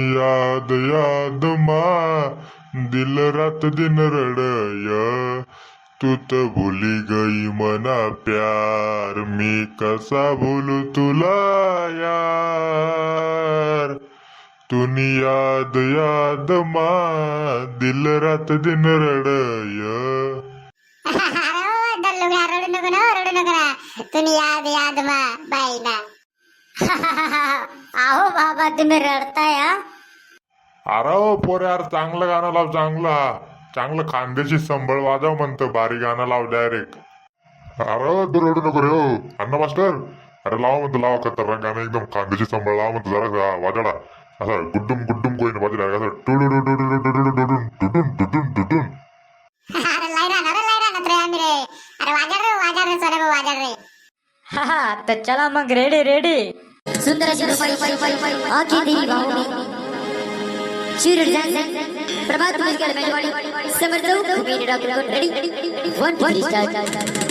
याद याद मा दिल रात दिन रडय. तू तर भुली गई मना प्यार मी कसा भुलू तुला यार? तुनी याद याद मा दिल रात दिन रडय. रडू नको ना रडू नको ना. तुम्ही याद याद मा बाई ना. अहो बाबा तुम्ही रडताय हा अरे ओ पोरे यार चांगलं गाणं लाव चांगलं. चांगलं खांद्याची संबळ वाजव म्हणतं भारी गाणं लाव डायरेक्ट अरे तू रडू नको रे हो. अण्णा मास्टर अरे लावा म्हणतो लावा खतरनाक गाणं एकदम खांद्याची संबळ लावा म्हणतो जरा वाजडा असं गुड्डुम गुड्डुम कोईन वाजडा असं टुडू टुडू टुडू टुडू टुडून टुटून टुटून टुटून अरे लायरा ना रे लायरा ना रे आम्ही रे. अरे वाजड रे वाजड रे सोने भाऊ वाजड रे. हा हा तर चला मग रेडी रेडी. सुंदर Cheered dance, Prabhat Milkar Bengali, Samarthau, Kumini Doctor Good, ready, one, one, start.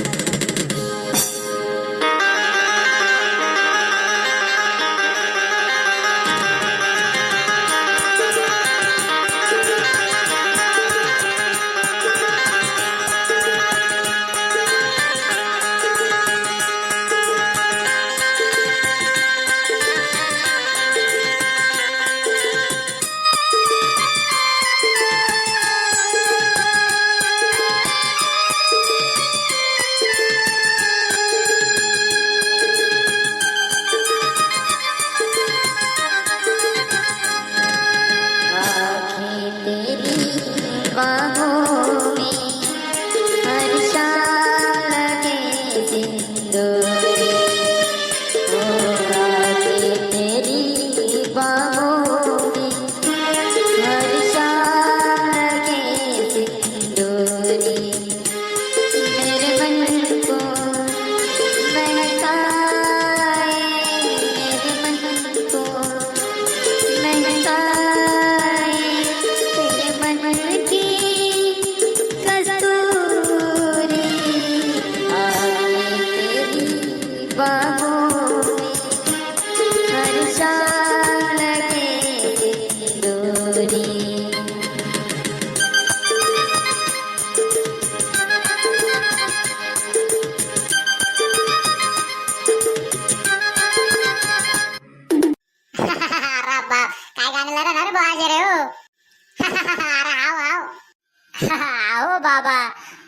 अहो बाबा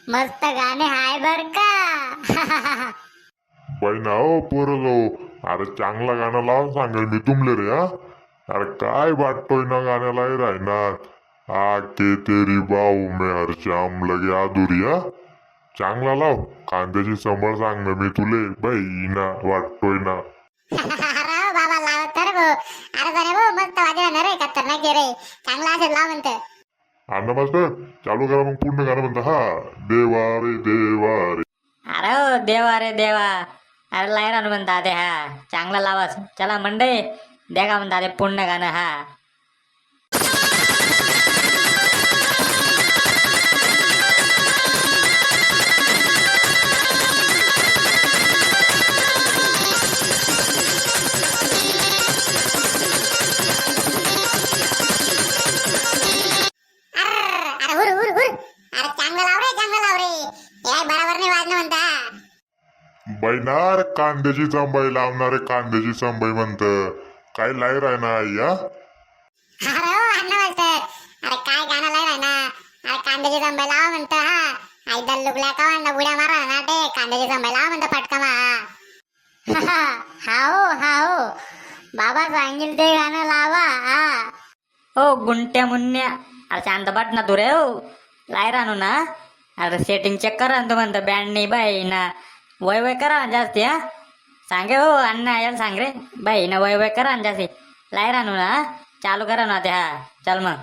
मस्त गाणे हाय बर का? हो पोरलो अरे चांगला गाणं लावून सांगेल मी तुमले रे हा. अरे काय वाटतोय ना गाण्याला राहणार आके तेरी बाऊ में हर श्याम लगे आदुरी हा. चांगला लाव. कांद्याची संबळ सांग ना मी तुले. बाई ना वाटतोय ना. बाबा लावत तर भाऊ मस्त आहे रे चांगला असेल लाव म्हणतं. अण्णा मास्टर? चालू करा मग पूर्ण गाणं म्हणतं. हा. देवा रे देवा रे. अरे हो देवा रे देवा. अरे लायरा म्हणता ते हा. चांगला लावाच चला मंडई द्या का म्हणता ते पूर्ण गाणं हा. बैनार कांद्याची संबाई लावणारे कांद्याची संबाई म्हणत. काय लायर आहे ना आई हा? अरे हो अण्णा मास्तर अरे काय गाणं लावलाय ना अरे कांद्याची जंबाई लावा म्हणतो हा. आई का बुड्या मारा ना ते. कांद्याची जंबाई लावा म्हणतो फटका मा हाओ हाओ बाबा सांगेल ते गाणं लावा हा. हो गुंट्या मुन्या अरे शांत बट ना तू रे हो. लायरा आणू ना. अरे सेटिंग चेक करा ना तू म्हणतं बँड नाही बाई ना. वय वय करा ना जास्ती हा? सांगे हो अण्णा यायला सांग रे. बाई ना वय वय करा ना जास्ती. लाई आणू ना चालू करा ना ते हा. चल मग.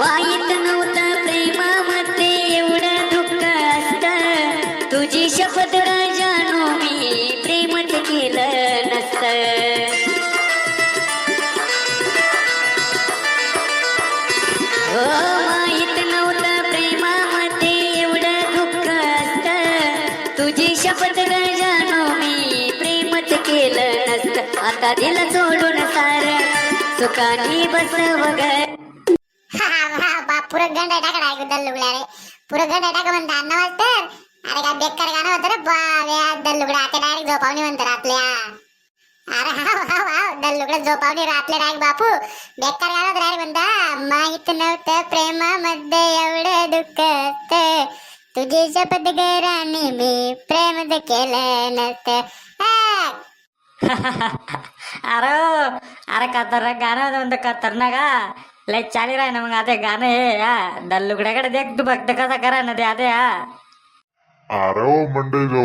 वाईट नव्हतं प्रेमामध्ये एवढं दुःख असत. तुझी शपथ राजानू शपथ जाणू मी प्रेमच केलं नसत. आता दिलं सोडून सार. सुखानी बस वगैरे पुरं गंड ऐकू दल्लुगड्या रे. पुरं म्हणता अन्न वाजतर अरे काय बेकार गाणं होतं रे बाव्या दल्लुगड्या आता डायरेक्ट झोपावणी म्हणतात आपल्या अरे हाव हाव हाव दल्लुगड्या झोपावणी रातले डायरेक्ट बापू. बेकार गाणं होतं डायरेक्ट म्हणता माहीत नव्हतं प्रेमामध्ये एवढं दुःख तुझी शपथ गैराने मी प्रेम केलं नसतं हा. अरे अरे खतरनाक गाणं होतं म्हणतो खतरनाक हा लय चाली राह ना मग आता हे गाणं हे हा. दल्लुकड्याकडे देख तू फक्त कसा करा ना ते आता हा. अरे ओ मंडई जो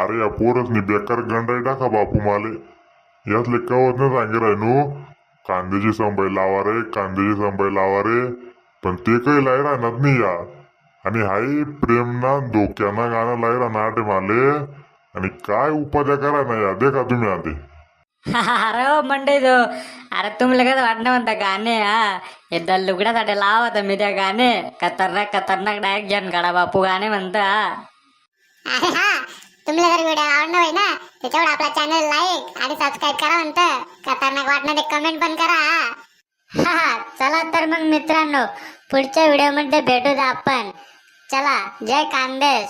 अरे या पोरसनी बेकार गंडाई टाका बापू माले. यातले कवत न सांगे राय नो. कांद्याची संबाई लावा रे कांद्याची संबाई लावा रे. पण ते काही लाई राहणार नाही या आणि हाई प्रेमना धोक्याना गाणं राहणार ते माले आणि काय उपाध्या करा ना या देखा तुम्ही आधी. अरे ओ मंडई जो. अरे तुम्हाला कसं वाटणं म्हणता गाणे हा. हे दल्लुकड्यासाठी लावत मी त्या गाणे. खतरनाक खतरनाक डायरेक्ट जन काढा बापू गाणे म्हणता हा. अरे हा तुम्हाला जर व्हिडिओ आवडला होय ना? त्याच्यावर आपला चॅनल लाईक आणि सबस्क्राईब करा म्हणतं. खतरनाक वाटणार ते कमेंट पण करा हा. हा चला तर मग मित्रांनो पुढच्या व्हिडिओमध्ये भेटूत आपण. चला जय कांदेश